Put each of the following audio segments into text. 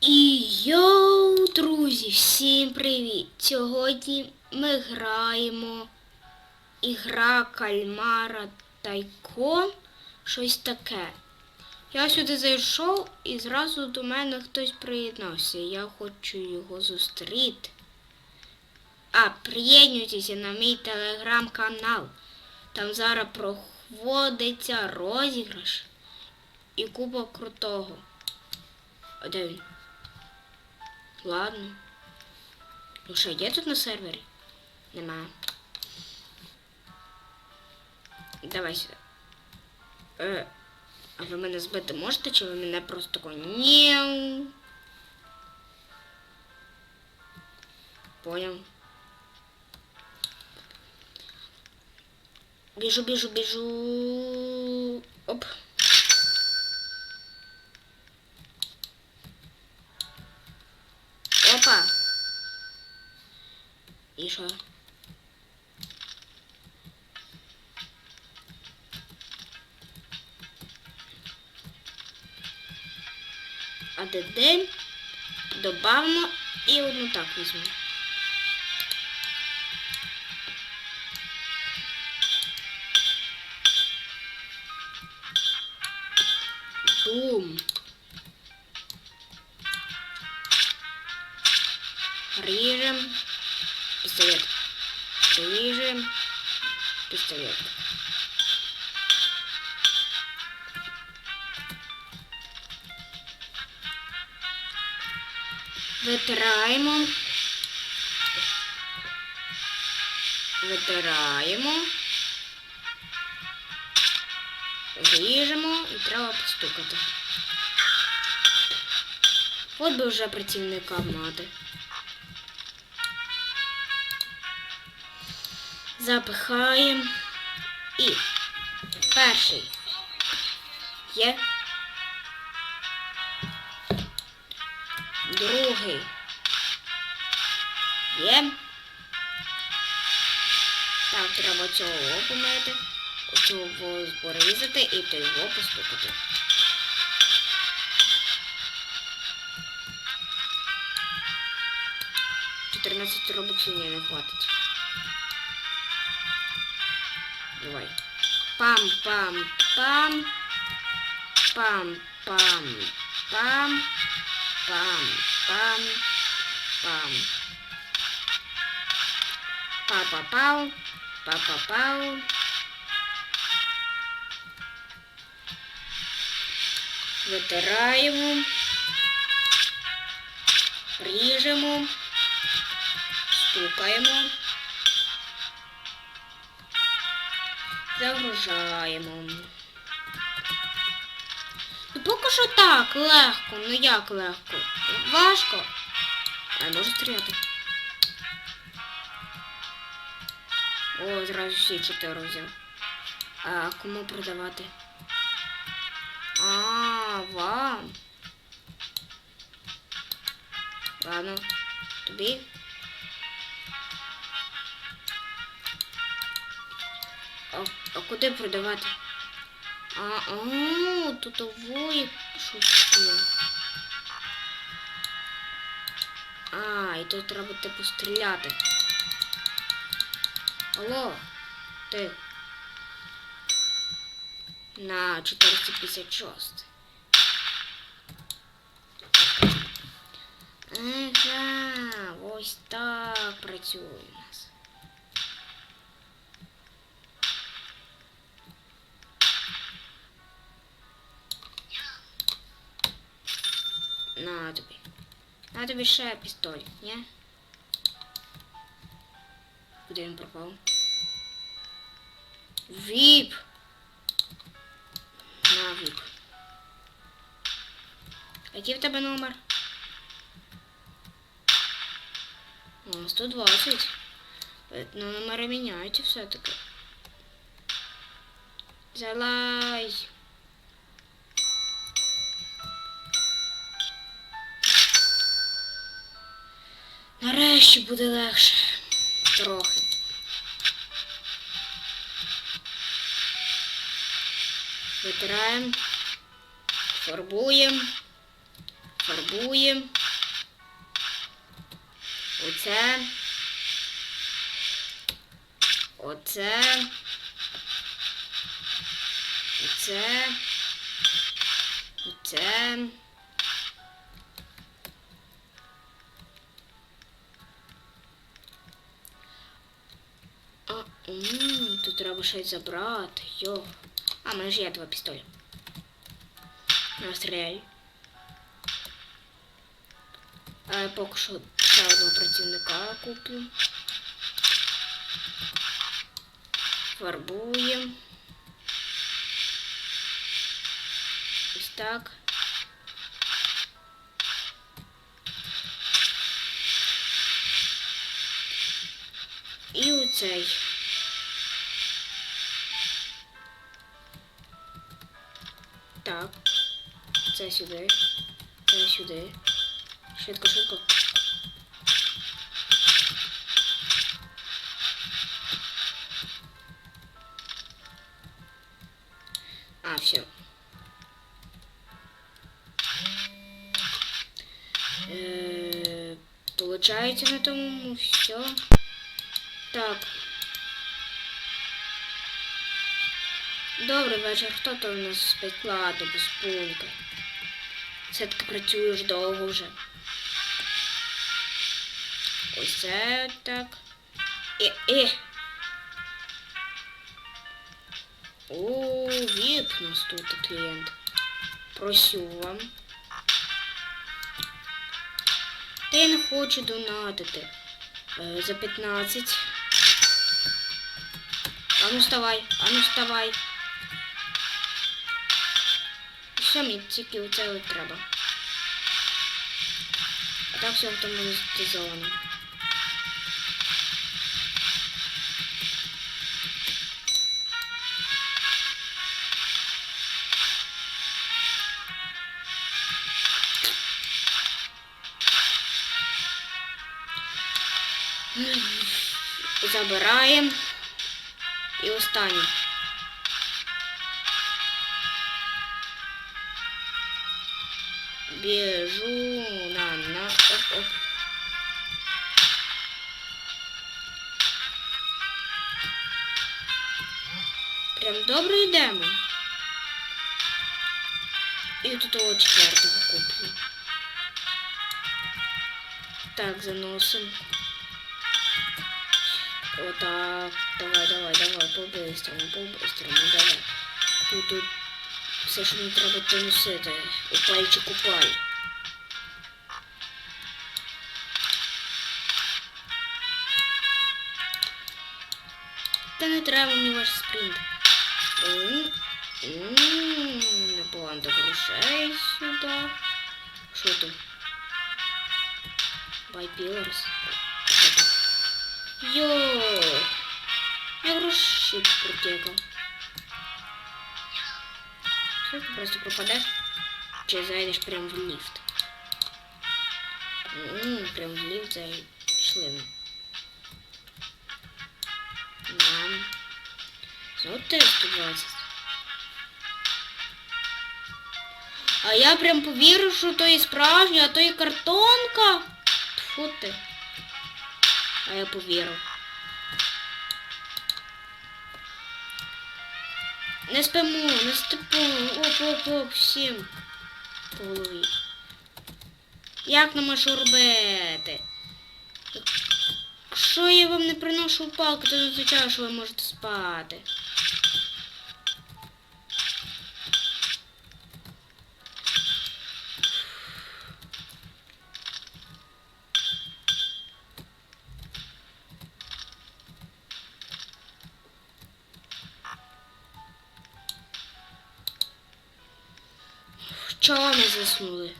І йоу, друзі, всім привіт! Сьогодні ми граємо ігра кальмара Тайкон, щось таке. Я сюди зайшов і зразу до мене хтось приєднався. Я хочу його зустріти. А, приєднуйтеся на мій телеграм-канал. Там зараз проводиться розіграш і купа крутого. Він? Ладно. Ну що, є тут на сервері? Нема. Давай сюди. Е, а ви мене збити можете, чи ви мене просто тако ні? Понял. Біжу, біжу, біжу. Оп. І що? А ДД добавимо і одну так візьму. Бум. Витираємо. Витираємо. Ріжемо і треба постукати. От би вже працівника мати. Запихаємо. І перший є. Другий є. Так, треба цього помити, цього порізати і то його постукати. Чотирнадцять робоксів ні, не хватить. Давай. Пам-пам-пам. Пам-пам-пам. Пам-пам-пам. Па-па-пау. Па-па-пау. Витираємо. Ріжемо. Стукаємо. Загружаємо. Ну поки що так, легко. Ну як легко? Важко. А я можу стріляти. О, зразу всі чотири взяв. А кому продавати? А, вам. Ладно, тобі. А, а куди продавати? А, а, тут ової шутки. А, і тут треба типу стріляти. Алло, ти. На 456. Ага, ось так працює у нас. На тобі. На тобі ще пістоль, ні? Куди він пропав? Віп! На віп. Який в тебе номер? О, 120. Ну, номери міняються все-таки. Залай. Нарешті буде легше. Трохи. Витираємо. Фарбуємо. Фарбуємо. Оце. Оце. Оце. Оце. А, м, тут треба щось забрати. Йо. А, в мене ж є два пістоля. Настріляй. А я поки що ще одного працівника куплю. Фарбуємо. Ось так. І оцей. Так. Це сюди. Це сюди. Швидко, швидко. А, все. Э, Получається на тому все. Так. Добрий вечір. Хто то у нас спить ладно, без пунька. Все-таки працюєш довго вже. Ось це так. І, і. О, віп у нас тут клієнт. Просю вам. Я не хочу донатити. Е, за 15. А ну вставай, а ну вставай. Мені тільки оце от треба. А так все автоматизовано. Забираємо. І останнє. Біжу на на оп, оп. Прям добре йдемо. І тут того четвертого куплю. Так, заносим. Отак. Давай, давай, давай, по-бистрому, по-бистрому, давай. Тут, тут все, що мені треба поносити. Упай чи купай. Та не треба мені ваш спринт. М, м, Непогано грошей сюди. Що тут? Buy pillars. Що тут? Йо! Я гроші протекав. Все, ти просто пропадеш. Чи зайдеш прямо в ліфт. Прям в ліфт зайшли ми. Нам. Знову теж 120. А я прям повірив, що то і справжнє, а то і картонка. Тьфу ти. А я повірив. Не спимо, не спимо. Оп-оп-оп, всім по голові. Як нам що робити? Якщо я вам не приношу палку, то не означає, що ви можете спати. Чого ми заснули?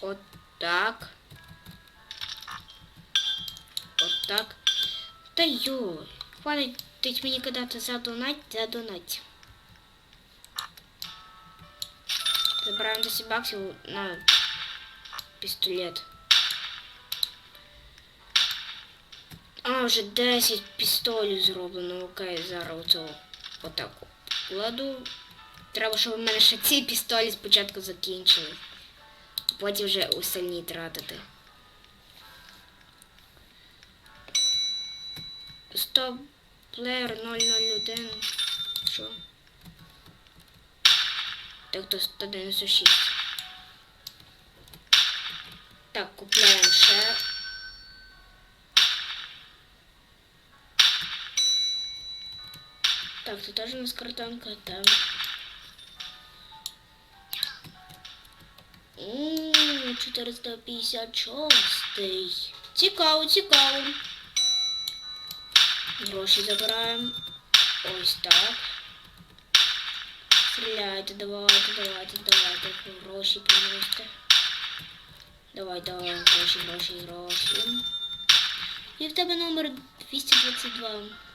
От так. От так. Та йой. Хватить мені кидати задонать, задонать. Забираємо 10 баксів на пістолет. А, вже 10 пістолів зроблено. Окей, зараз оцього отак кладу. Треба, щоб у мене ще ці пістолі спочатку закінчили. Потім вже остальні тратити. Стоп, плеєр 001. Що? Так, то 196. Так, купляємо ще. Теж нас картонка, там. Ммм, 456. Цікаво, цікаво. Гроші забираємо. Ось так. Стріляйте, давайте, давайте, давайте. Гроші приносите. Давай, давай, гроші, гроші, гроші. І в тебе номер 222.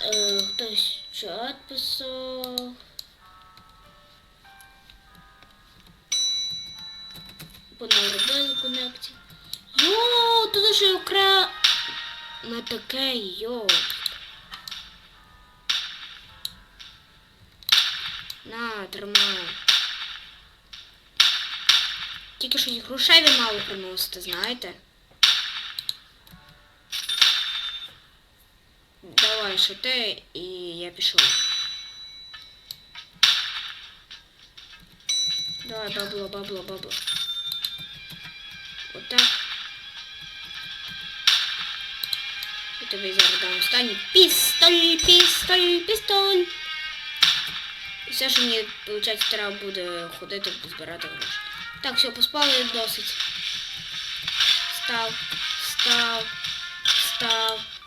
Е, хтось чат писав. Понаробили конекті. Йо, тут же окра... На таке, йо. На, тримай. Тільки щось грошей ви мало приносите, знаєте? Ти, і я пішов. Давай, бабло, бабло, бабло. Отак. І тобі зараз дам останній пістоль, пістоль, пістоль. І все, що мені, виходить, треба буде ходити, збирати гроші. Так, все, поспали досить. Став, став, став.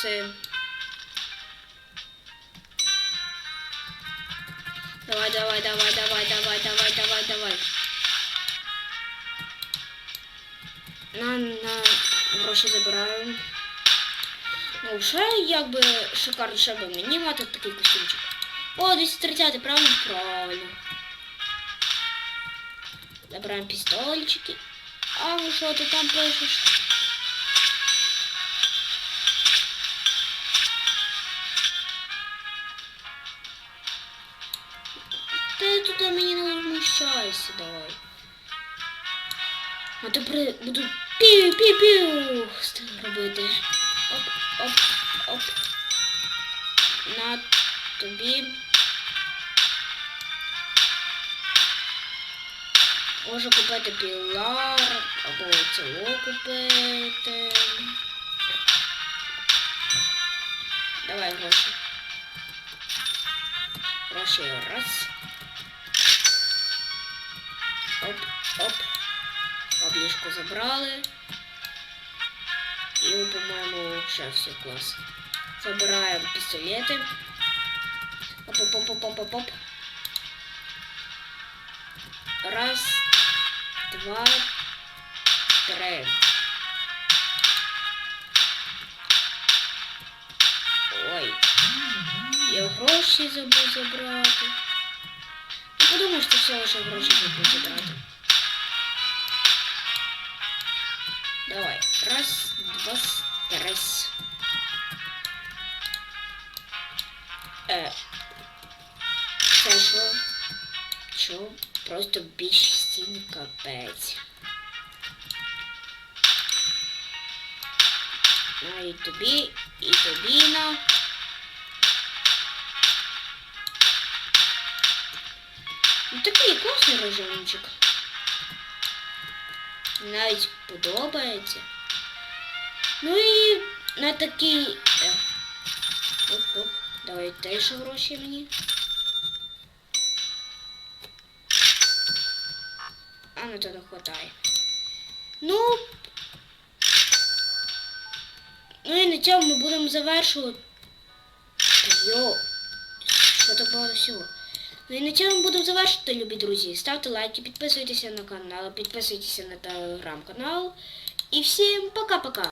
Давай, ну сын. Давай, давай, давай, давай, давай, давай, давай, давай. На, на гроші забираємо. Ну, вже якби шикарно, ще би мені мати такий костюмчик. О, 230, правильно? Правильно. Забираємо пістольчики. А ну що ти там пишеш? вміщайся, давай. А то при... буду пів-пів-пів робити. Оп, оп, оп. На тобі. Можу купити пілар, або ціло купити. Давай гроші. Гроші раз. Оп, оп. Обліжку забрали. І, по-моєму, ще все клас. Забираємо пістолети. Оп-оп-оп-оп-оп-оп. Раз, два, три. Ой. Я гроші забув забрати. Ти подумаєш, що все лише гроші забув забрати. Давай. Раз, два, три. Е. Це? Що? Просто більшістін капець. На тобі, і тобі. Такий класний режимчик. Навіть подобається. Ну і на такий... е, Оп-оп. Давай теж гроші мені. А на то не хватає. Ну. Ну і на цьому ми будемо завершувати. Йо. Що так багато всього. Ну і на цьому будемо завершити, любі друзі. Ставте лайки, підписуйтеся на канал, підписуйтеся на телеграм-канал. І всім пока-пока.